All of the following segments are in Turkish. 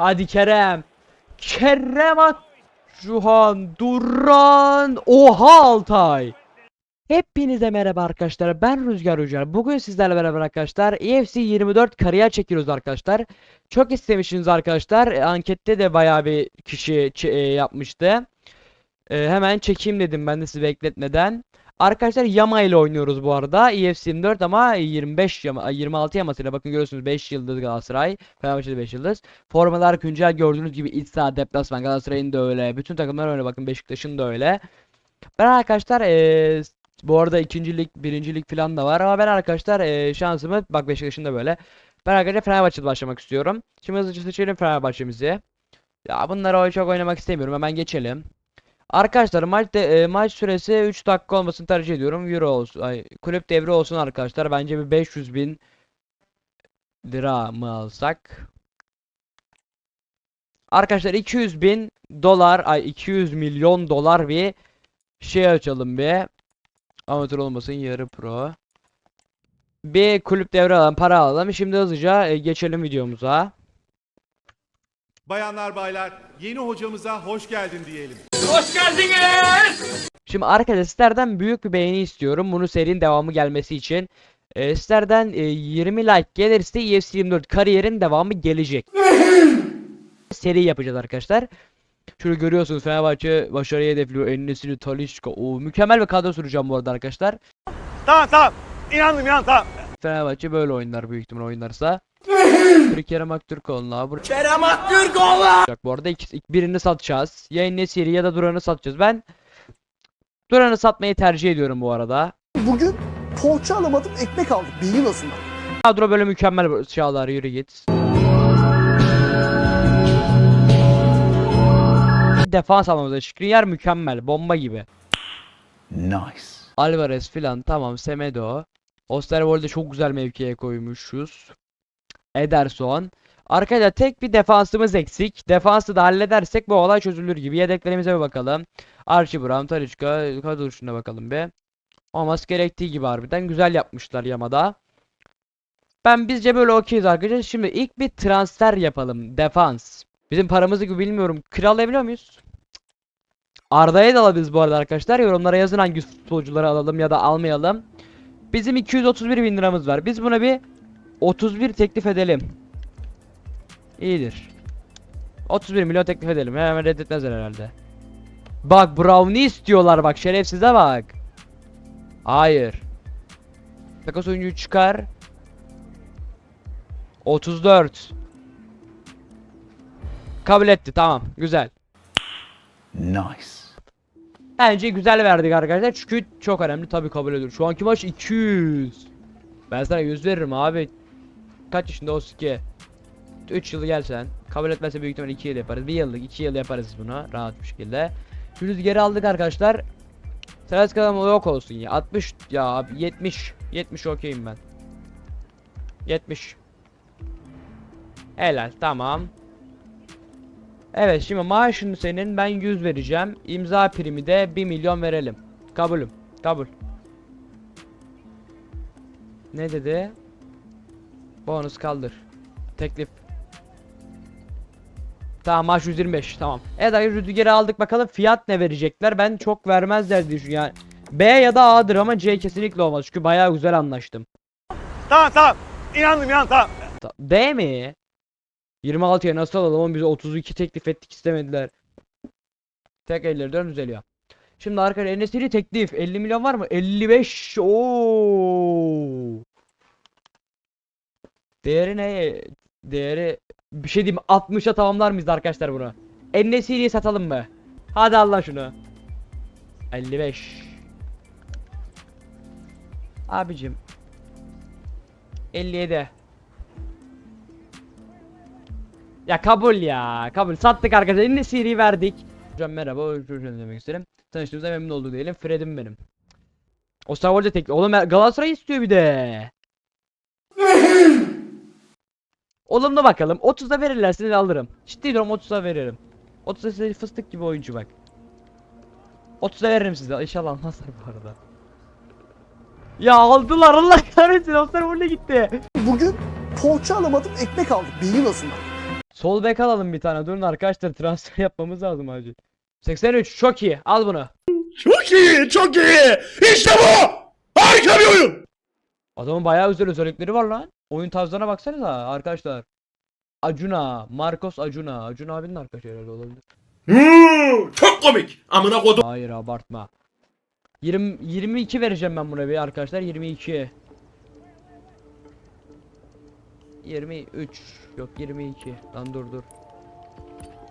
Hadi Kerem. Kerem Akjuhan Duran. Oha Altay. Hepinize merhaba arkadaşlar. Ben Rüzgar Rüzgar. Bugün sizlerle beraber arkadaşlar EFC 24 kariyer çekiyoruz arkadaşlar. Çok istemişsiniz arkadaşlar. E, Ankette de bayağı bir kişi e, yapmıştı. E, hemen çekeyim dedim ben de sizi bekletmeden. Arkadaşlar Yama ile oynuyoruz bu arada. EFC 24 ama 25 Yama, 26 yamasıyla bakın görüyorsunuz 5 yıldız Galatasaray. Fenerbahçe'de 5 yıldız. Formalar güncel gördüğünüz gibi iç saha deplasman Galatasaray'ın da öyle. Bütün takımlar öyle bakın Beşiktaş'ın da öyle. Ben arkadaşlar eee bu arada ikincilik, birincilik falan da var ama ben arkadaşlar eee, şansımı bak Beşiktaş'ın da böyle. Ben arkadaşlar Fenerbahçe'de başlamak istiyorum. Şimdi hızlıca seçelim Fenerbahçe'mizi. Ya bunları çok oynamak istemiyorum. Hemen geçelim. Arkadaşlar maç de, e, maç süresi 3 dakika olmasını tercih ediyorum. Euro olsun, ay, kulüp devri olsun arkadaşlar. Bence bir 500 bin lira mı alsak? Arkadaşlar 200 bin dolar, ay 200 milyon dolar bir şey açalım bir. Amatör olmasın yarı pro. Bir kulüp devre alalım, para alalım. Şimdi hızlıca e, geçelim videomuza. Bayanlar baylar yeni hocamıza hoş geldin diyelim. Şimdi arkadaşlar sizlerden büyük bir beğeni istiyorum. Bunu serinin devamı gelmesi için. Ee, sizlerden e, 20 like gelirse EFC 24 kariyerin devamı gelecek. Seri yapacağız arkadaşlar. Şunu görüyorsunuz Fenerbahçe başarıyı hedefliyor. Enesini, Talişka. O mükemmel bir kadro süreceğim bu arada arkadaşlar. Tamam tamam. İnandım inan tamam. Fenerbahçe böyle oyunlar büyük ihtimal oynarsa. Bir Kerem Aktürkoğlu'na. Bu... Kerem Aktürkoğlu. Bu arada ik- birini satacağız. Ya Enesiri ya da Duran'ı satacağız. Ben Duran'ı satmayı tercih ediyorum bu arada. Bugün poğaça alamadım ekmek aldım. Bilgin olsun. Kadro böyle mükemmel Çağlar yürü git. Defans almamızda Şikriyer mükemmel bomba gibi. Nice. Alvarez filan tamam Semedo. Osterwold'e çok güzel mevkiye koymuşuz. Ederson. Arkada tek bir defansımız eksik. Defansı da halledersek bu olay çözülür gibi. Yedeklerimize bir bakalım. Archie Brown, Talisca, kadro bakalım bir. Olması gerektiği gibi harbiden güzel yapmışlar Yamada. Ben bizce böyle okeyiz arkadaşlar. Şimdi ilk bir transfer yapalım. Defans. Bizim paramızı bilmiyorum. Kiralayabiliyor muyuz? Arda'ya da alabiliriz bu arada arkadaşlar. Yorumlara yazın hangi futbolcuları alalım ya da almayalım. Bizim 231 bin liramız var. Biz buna bir 31 teklif edelim. İyidir. 31 milyon teklif edelim. Hemen reddetmezler herhalde. Bak Brown'u istiyorlar bak şerefsize bak. Hayır. Takas oyuncuyu çıkar. 34. Kabul etti tamam güzel. Nice. Bence güzel verdik arkadaşlar çünkü çok önemli tabii kabul ediyorum. Şu anki maç 200. Ben sana 100 veririm abi. Kaç yaşında olsun ki? 3 yıl gel sen. Kabul etmezse büyük ihtimal 2 yıl yaparız. 1 yıllık 2 yıl yaparız bunu rahat bir şekilde. Şu rüzgarı aldık arkadaşlar. Sırası kalan yok olsun ya. 60 ya abi 70. 70 okeyim ben. 70. Helal tamam. Evet şimdi maaşını senin ben 100 vereceğim. İmza primi de 1 milyon verelim. Kabulüm. Kabul. Ne dedi? Bonus kaldır. Teklif. Tamam maaş 125 tamam. Evet arkadaşlar Rüdiger'i aldık bakalım fiyat ne verecekler. Ben çok vermezler diye. Yani B ya da A'dır ama C kesinlikle olmaz. Çünkü bayağı güzel anlaştım. Tamam tamam. İnandım inan tamam. Ta- D mi? 26'ya nasıl alalım oğlum bize 32 teklif ettik istemediler. Tek elleri dön düzeliyor. Şimdi arkadaşlar Enesiri teklif 50 milyon var mı? 55. Oo. Değeri ne? Değeri bir şey diyeyim mi? 60'a tamamlar mıyız arkadaşlar bunu? Enesiri'yi satalım mı? Hadi Allah şunu. 55. Abicim 57. Ya kabul ya. Kabul. Sattık arkadaşlar. Yine seri verdik. Hocam merhaba. Hocam demek isterim. Tanıştığımıza memnun olduk diyelim. Fred'im benim. Osterwold'e tek. Oğlum Galatasaray istiyor bir de. Olumlu bakalım. 30'da verirlerse de alırım. Ciddi diyorum 30'da veririm. 30'da size fıstık gibi oyuncu bak. 30'da veririm size. İnşallah almazlar bu arada. Ya aldılar Allah kahretsin Osterwold'e gitti. Bugün poğaça alamadım ekmek aldım. Bilgin olsun. Sol bek alalım bir tane. Durun arkadaşlar transfer yapmamız lazım acil. 83 çok iyi. Al bunu. Çok iyi, çok iyi. İşte bu. Harika bir oyun. Adamın bayağı güzel özellikleri var lan. Oyun tarzlarına baksanıza arkadaşlar. Acuna, Marcos Acuna. Acuna abinin arkadaşı herhalde olabilir. Hmm, çok komik. Amına kodum. Hayır abartma. 20 22 vereceğim ben buna bir arkadaşlar. 22. 23. Yok 22. Lan dur dur.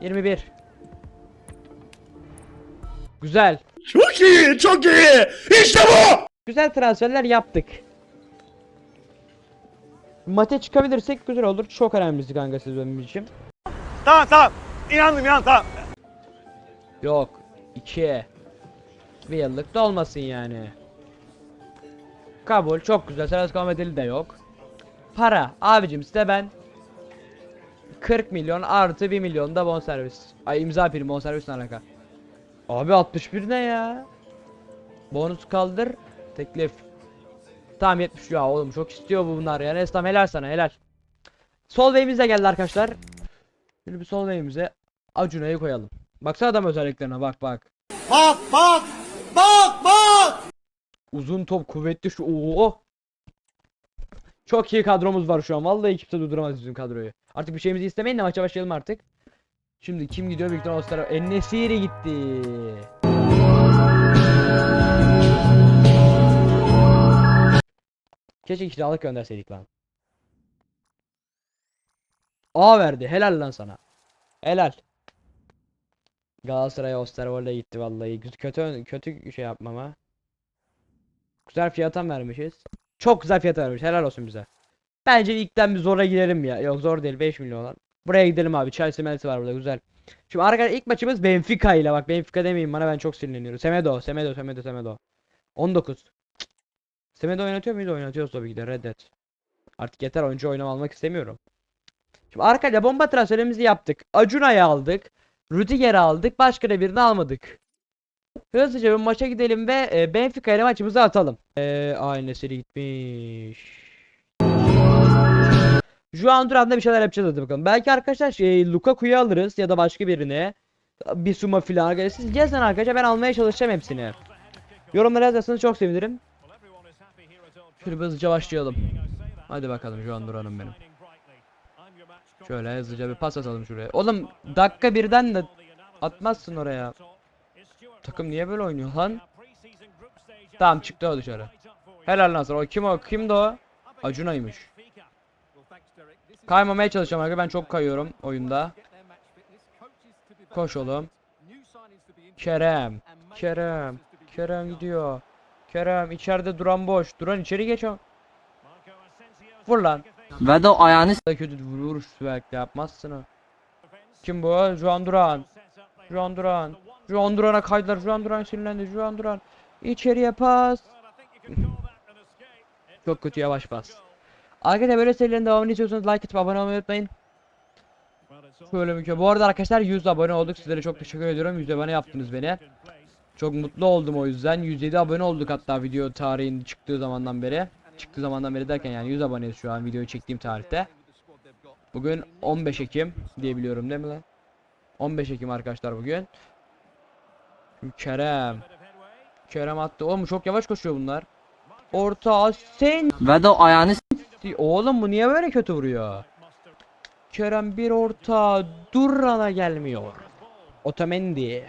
21. Güzel. Çok iyi, çok iyi. İşte bu. Güzel transferler yaptık. Maça çıkabilirsek güzel olur. Çok önemlisi kanka siz benim için. Tamam tamam. İnandım inan tamam. Yok. 2. Bir yıllık da olmasın yani. Kabul. Çok güzel. Seras Kamedeli de yok. Para. Abicim size ben 40 milyon artı 1 milyon da bonservis. Ay imza prim bonservis ne alaka? Abi 61 ne ya? Bonus kaldır. Teklif. Tamam 70 ya oğlum çok istiyor bu bunlar ya. Neyse tamam helal sana helal. Sol de geldi arkadaşlar. Şimdi bir sol beyimize Acuna'yı koyalım. Baksana adam özelliklerine bak bak. Bak bak. Bak bak. Uzun top kuvvetli şu oo. Çok iyi kadromuz var şu an. Vallahi kimse durduramaz bizim kadroyu. Artık bir şeyimizi istemeyin de maça başlayalım artık. Şimdi kim gidiyor? Victor Oster'a. Ennesiri gitti. Keşke kiralık gönderseydik lan. A verdi. Helal lan sana. Helal. Galatasaray Osterwold'e gitti vallahi. Kötü kötü şey yapmama. Güzel fiyata vermişiz. Çok güzel fiyata vermiş. Helal olsun bize. Bence ilkten bir zora gidelim ya. Yok zor değil 5 milyon olan. Buraya gidelim abi. Chelsea Chelsea var burada güzel. Şimdi arkadaşlar ilk maçımız Benfica ile bak Benfica demeyin bana ben çok sinirleniyorum. Semedo, Semedo, Semedo, Semedo. 19. Semedo oynatıyor muyuz? Oynatıyoruz tabii ki de reddet. Artık yeter oyuncu oynama almak istemiyorum. Şimdi arkadaşlar bomba transferimizi yaptık. Acuna'yı aldık. Rüdiger'i aldık. Başka da birini almadık. Hızlıca bir maça gidelim ve e, Benfica ile maçımızı atalım. Eee seri gitmiş. Juan Duran'da bir şeyler yapacağız hadi bakalım. Belki arkadaşlar şey, Lukaku'yu alırız ya da başka birini. Bir suma filan arkadaşlar. Siz yazın arkadaşlar ben almaya çalışacağım hepsini. Yorumlara yazarsanız çok sevinirim. Şöyle hızlıca başlayalım. Hadi bakalım Juan Duran'ım benim. Şöyle hızlıca bir pas atalım şuraya. Oğlum dakika birden de atmazsın oraya. Takım niye böyle oynuyor lan? Tamam çıktı o dışarı. Helal sana. O kim o? Kimdi o? Acuna'ymış. Kaymamaya çalışacağım arkadaşlar. Ben çok kayıyorum oyunda. Koş oğlum. Kerem. Kerem. Kerem gidiyor. Kerem içeride duran boş. Duran içeri geç o. Vur lan. Ve de ayağını Da kötü vuruş belki yapmazsın o. Kim bu? Juan Duran. Juan Duran. Juan Duran'a kaydılar. Juan Duran sinirlendi. Juan Duran. İçeriye pas. Çok kötü yavaş pas. Arkadaşlar böyle serilerin devamını istiyorsanız like atıp abone olmayı unutmayın. Şöyle mükemmel. Bu arada arkadaşlar 100 abone olduk. Sizlere çok teşekkür ediyorum. 100 abone yaptınız beni. Çok mutlu oldum o yüzden. 107 abone olduk hatta video tarihin çıktığı zamandan beri. Çıktığı zamandan beri derken yani 100 aboneyiz şu an videoyu çektiğim tarihte. Bugün 15 Ekim diye biliyorum değil mi lan? 15 Ekim arkadaşlar bugün. Şimdi Kerem. Kerem attı. Oğlum çok yavaş koşuyor bunlar. Orta sen. ve de ayağını Oğlum bu niye böyle kötü vuruyor? Kerem bir orta Duran'a gelmiyor. Otamendi.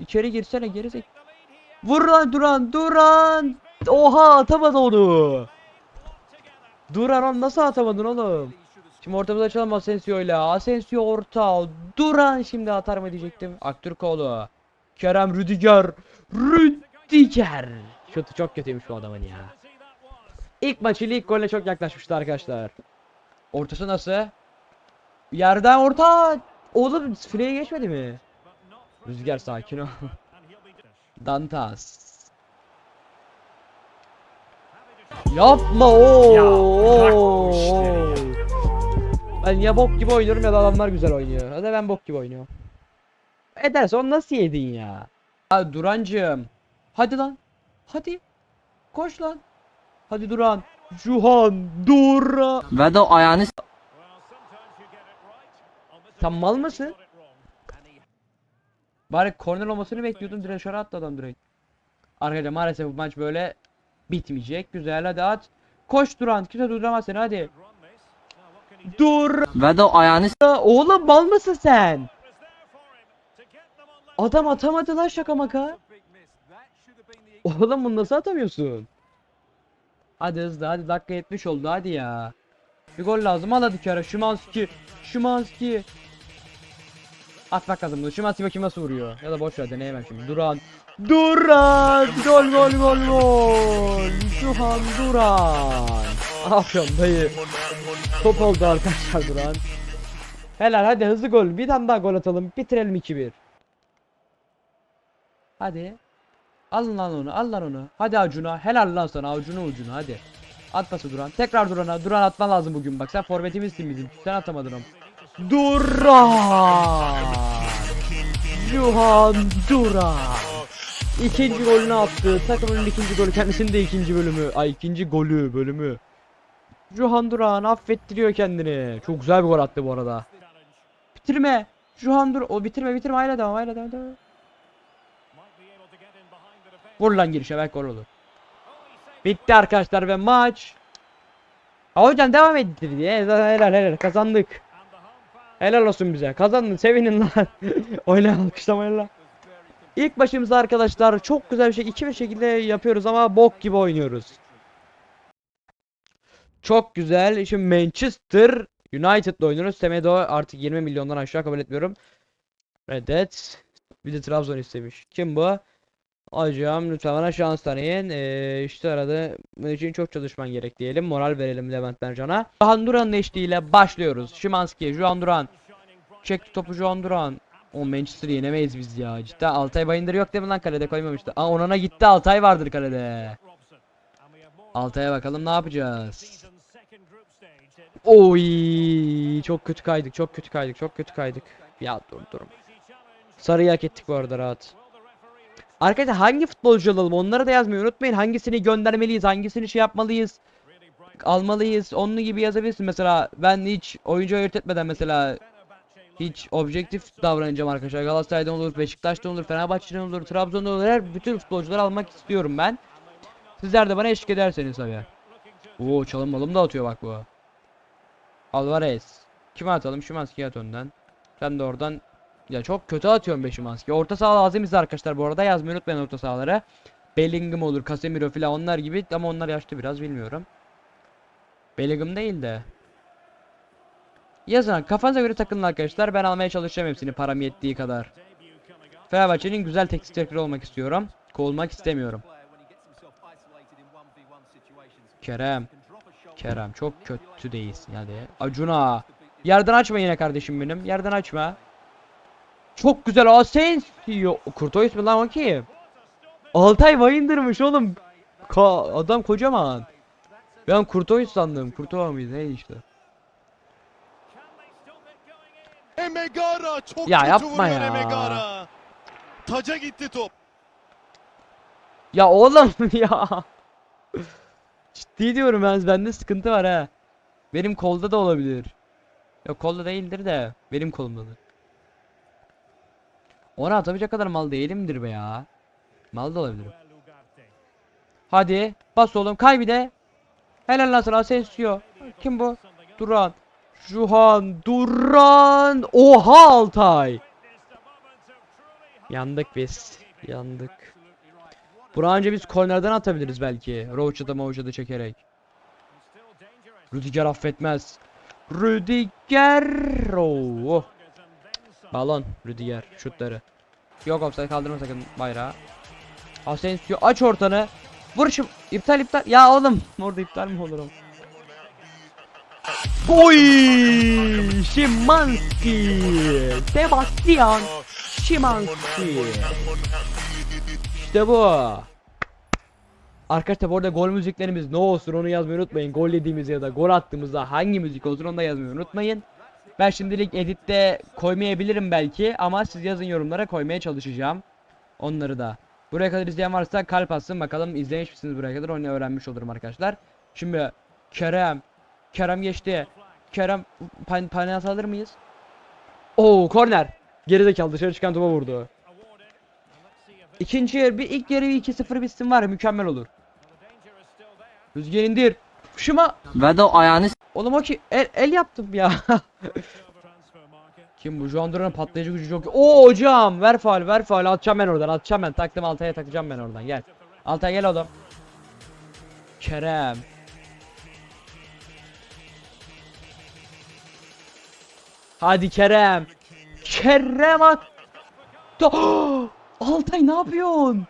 İçeri girsene gerizek. Vur lan Duran Duran. Oha atamadı onu. Duran onu nasıl atamadın oğlum? Şimdi ortamızı açalım Asensio ile. Asensio orta. Duran şimdi atar mı diyecektim. Aktürkoğlu. Kerem Rüdiger. Rüdiger. Şutu çok kötüymüş bu adamın ya. İlk maçı ilk golle çok yaklaşmıştı arkadaşlar. Ortası nasıl? Yerden orta. Oğlum fileye geçmedi mi? Rüzgar sakin ol. Dantas. Yapma o. Ben ya bok gibi oynuyorum ya da adamlar güzel oynuyor. Hadi ben bok gibi oynuyorum. Ederse onu nasıl yedin ya? Ha Durancığım. Hadi lan. Hadi. Koş lan. Hadi Duran. Juhan Duran. ve de ayağını Sen mal mısın? Bari korner olmasını bekliyordum direkt dışarı attı adam direkt. Arkadaşlar maalesef bu maç böyle bitmeyecek. Güzel hadi at. Koş Duran. Kimse durduramaz seni hadi. Dur. Ve de ayağını Oğlum mal mısın sen? Adam atamadı lan şaka maka. Oğlum bunu nasıl atamıyorsun? Hadi hızlı hadi dakika 70 oldu hadi ya. Bir gol lazım al hadi kere Şimanski. Şimanski. Atmak lazım bunu. Şimanski bakayım nasıl vuruyor. Ya da boş ver deneyemem şimdi. Duran. Duran. Gol gol gol gol. Şuhan Duran. Ne yapıyorsun dayı? Top oldu arkadaşlar Duran. Helal hadi hızlı gol. Bir tane daha gol atalım. Bitirelim 2-1. Hadi. Alın lan onu. Al lan onu. Hadi Acun'a. Helal lan sana. Acun'a ucuna hadi. At pası Duran. Tekrar Duran'a. Duran atman lazım bugün bak. Sen forvetimizsin bizim. Sen atamadın onu. Duran. Yuhan Duran. İkinci golünü attı. Takımının ikinci golü. Kendisinin de ikinci bölümü. Ay ikinci golü bölümü. Juhan Duran affettiriyor kendini. Çok güzel bir gol attı bu arada. Bitirme. Juhan Dur. O bitirme bitirme. Hayla devam hayla devam. devam. Vur lan girişe belki gol olur. Bitti arkadaşlar ve maç. Ha hocam devam ettir diye. Helal helal kazandık. Helal olsun bize. Kazandın sevinin lan. Oyna alkışlamayın lan. İlk başımızda arkadaşlar çok güzel bir şey iki bir şekilde yapıyoruz ama bok gibi oynuyoruz. Çok güzel. Şimdi Manchester United'la oynuyoruz. Semedo artık 20 milyondan aşağı kabul etmiyorum. Reddet. Bir de Trabzon istemiş. Kim bu? Hocam lütfen bana şans tanıyın. Ee, işte arada için çok çalışman gerek diyelim. Moral verelim Levent Mercan'a. Juan Duran'ın eşliğiyle başlıyoruz. Şimanski, Juan Duran. Çekti topu Juan Duran. O Manchester'ı yenemeyiz biz ya. Cidden Altay Bayındır yok değil mi lan kalede koymamıştı. Aa Onana gitti Altay vardır kalede. Altay'a bakalım ne yapacağız. Oy çok kötü kaydık çok kötü kaydık çok kötü kaydık. Ya dur dur. Sarıyı hak ettik bu arada rahat. Arkadaşlar hangi futbolcu alalım onları da yazmayı unutmayın. Hangisini göndermeliyiz hangisini şey yapmalıyız. Almalıyız onu gibi yazabilirsin mesela ben hiç oyuncu ayırt etmeden mesela hiç objektif davranacağım arkadaşlar. Galatasaray'dan olur, Beşiktaş'tan olur, Fenerbahçe'den olur, Trabzon'dan olur. Her bütün futbolcuları almak istiyorum ben. Sizler de bana eşlik ederseniz tabii. Oo çalım malım da atıyor bak bu. Alvarez. Kime atalım? Şimanski'ye at önden. Sen de oradan ya çok kötü atıyorum be Şimanski. Orta saha lazım bize arkadaşlar bu arada. Yazmayı unutmayın orta sahalara. Bellingham olur, Casemiro falan onlar gibi ama onlar yaşlı biraz bilmiyorum. Bellingham değil de. Yazın kafanıza göre takılın arkadaşlar. Ben almaya çalışacağım hepsini param yettiği kadar. Fenerbahçe'nin güzel teknik direktörü olmak istiyorum. Kovulmak istemiyorum. Kerem. Kerem çok kötü değilsin hadi. Acuna. Yerden açma yine kardeşim benim. Yerden açma. Çok güzel Asensio. Kurtoys mi lan o kim? Altay Bayındır'mış oğlum. Ka adam kocaman. Ben Kurtoys sandım. Kurtova mıydı ne işte. Emegara çok Ya yapma ya. Emegara. Taca gitti top. Ya oğlum ya. Ciddi diyorum ben bende sıkıntı var ha. Benim kolda da olabilir. Yok kolda değildir de benim kolumdadır. Ona atabilecek kadar mal değilimdir be ya. Mal da olabilirim. Hadi bas oğlum kay de. Helal lan sana Asensio. Kim bu? Duran. Juhan Duran. Oha Altay. Yandık biz. Yandık. Bunu önce biz kornerden atabiliriz belki. Roach'da Mouch'da çekerek. Rüdiger affetmez. Rüdiger. Oh. Balon. Rüdiger. Şutları. Yok offside kaldırma sakın bayrağı. Asensio aç ortanı. Vur şu iptal iptal. Ya oğlum orada iptal mi olurum? Oy! Şimanski! Sebastian Şimanski! İşte bu. Arkadaşlar bu arada gol müziklerimiz ne olsun onu yazmayı unutmayın. Gol yediğimizde ya da gol attığımızda hangi müzik olsun onu da yazmayı unutmayın. Ben şimdilik editte koymayabilirim belki ama siz yazın yorumlara koymaya çalışacağım. Onları da. Buraya kadar izleyen varsa kalp atsın bakalım izlemiş misiniz buraya kadar onu öğrenmiş olurum arkadaşlar. Şimdi Kerem. Kerem geçti. Kerem pan penaltı alır mıyız? Oo korner. Gerizekalı dışarı çıkan topa vurdu. İkinci yarı bir ilk yarı 2-0 bitsin var ya mükemmel olur. Rüzgar indir. Şıma. Ve de ayağını Oğlum o ki el, el yaptım ya. Kim bu? Juan Duran'ın patlayıcı gücü çok. Oo hocam ver faal ver faal atacağım ben oradan atacağım ben taktım Altay'a takacağım ben oradan gel. Altay gel oğlum. Kerem. Hadi Kerem. Kerem at. Altay ne yapıyorsun?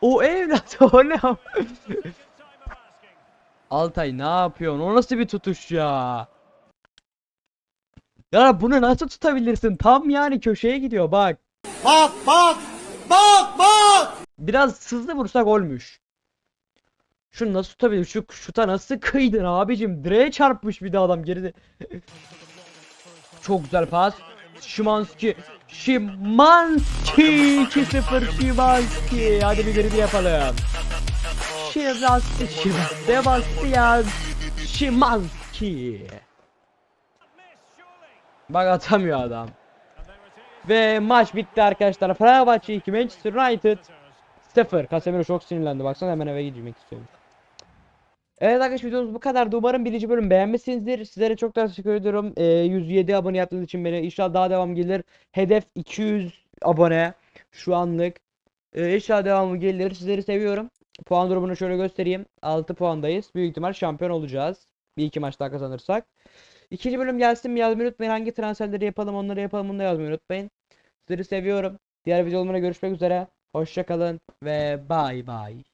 O evlat oğlum. Altay ne yapıyorsun? O nasıl bir tutuş ya? Ya bunu nasıl tutabilirsin? Tam yani köşeye gidiyor bak. Bak bak. Bak bak. Biraz hızlı vursak olmuş. Şunu nasıl tutabilir? Şu şuta nasıl kıydın abicim? Direğe çarpmış bir de adam geride. Çok güzel pas. Şimanski. Şimanski 2-0 Şimanski. Hadi bir geride yapalım. Şimanski. Sebastian Şimanski. Bak atamıyor adam. Ve maç bitti arkadaşlar. Fenerbahçe 2 Manchester United 0. Casemiro çok sinirlendi. Baksana hemen eve gitmek istiyorum. Evet arkadaşlar videomuz bu kadardı. Umarım birinci bölüm beğenmişsinizdir. Sizlere çok teşekkür ediyorum. Ee, 107 abone yaptığınız için beni. İnşallah daha devam gelir. Hedef 200 abone şu anlık. Ee, inşallah devamı gelir. Sizleri seviyorum. Puan durumunu şöyle göstereyim. 6 puandayız. Büyük ihtimal şampiyon olacağız. Bir iki maç daha kazanırsak. İkinci bölüm gelsin mi yazmayı unutmayın. Hangi transferleri yapalım onları yapalım bunu da yazmayı unutmayın. Sizleri seviyorum. Diğer videolarımda görüşmek üzere. Hoşçakalın ve bay bay.